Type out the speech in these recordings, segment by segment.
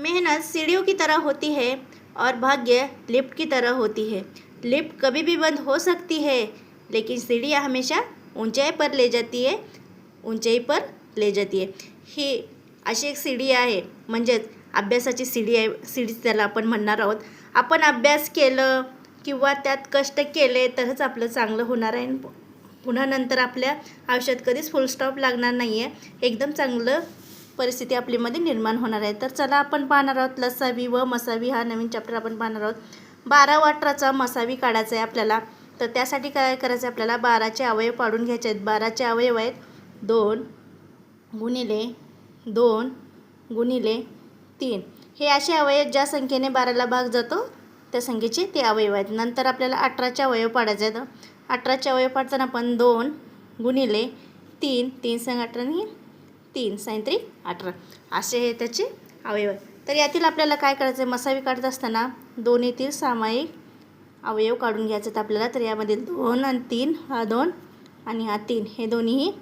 मेहनत सीढ़ियों की तरह होती है और भाग्य लिफ्ट की तरह होती है। लिफ्ट कभी भी बंद हो सकती है लेकिन सीढ़ियाँ हमेशा ऊंचाई पर ले जाती है ऊंचाई पर ले जाती आहे ही अशी एक सीडी आहे म्हणजेच अभ्यासाची सीडी आहे सीडी त्याला आपण म्हणणार आहोत. आपण अभ्यास केलं किंवा त्यात कष्ट केले तरच आपलं चांगलं होणार आहे. आणि पुन्हा नंतर आपल्या आयुष्यात कधीच फुल स्टॉप लागणार नाही आहे एकदम चांगलं परिस्थिती आपलीमध्ये निर्माण होणार आहे. तर चला आपण पाहणार आहोत लसावी व मसावी हा नवीन चॅप्टर आपण पाहणार आहोत. बारा वाटराचा मसावी काढायचा आहे आपल्याला. तर त्यासाठी काय करायचं आहे आपल्याला? बाराचे अवयव पाडून घ्यायचे आहेत. बाराचे अवयव आहेत. दोन गुणिले दोन गुणिले तीन. हे असे अवयव ज्या संख्येने बाराला भाग जातो त्या संख्येचे ते अवयव आहेत. नंतर आपल्याला अठराचे अवयव पाडायचे आहेत. अठराचे अवयव पाडताना आपण दोन गुणिले तीन तीन संघ अठराने तीन सायंत्री अठरा. असे हे त्याचे अवयव तर यातील आपल्याला काय करायचं आहे मसावी काढत असताना दोन्हीतील सामायिक अवयव काढून घ्यायचे आहेत आपल्याला. तर यामधील दोन आणि तीन हा दोन आणि हा तीन हे दोन्हीही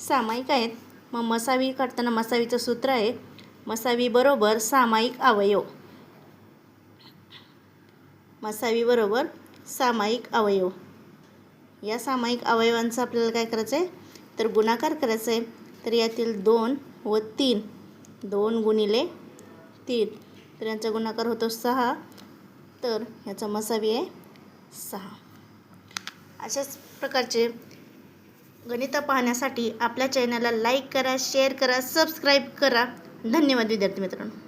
सामायिक आहेत. मग मसावी काढताना मसावीचं सूत्र आहे मसावी बरोबर सामायिक अवयव. मसावी बरोबर सामायिक अवयव. या सामायिक अवयवांचं आपल्याला काय करायचं आहे तर गुणाकार करायचा आहे तर यातील दोन व तीन दोन गुणिले तीन. तर यांचा गुणाकार होतो सहा. तर ह्याचा मसावी आहे सहा. अशाच प्रकारचे गणित पाहण्यासाठी आपल्या चॅनलला लाईक करा शेअर करा सबस्क्राईब करा. धन्यवाद विद्यार्थी मित्रांनो.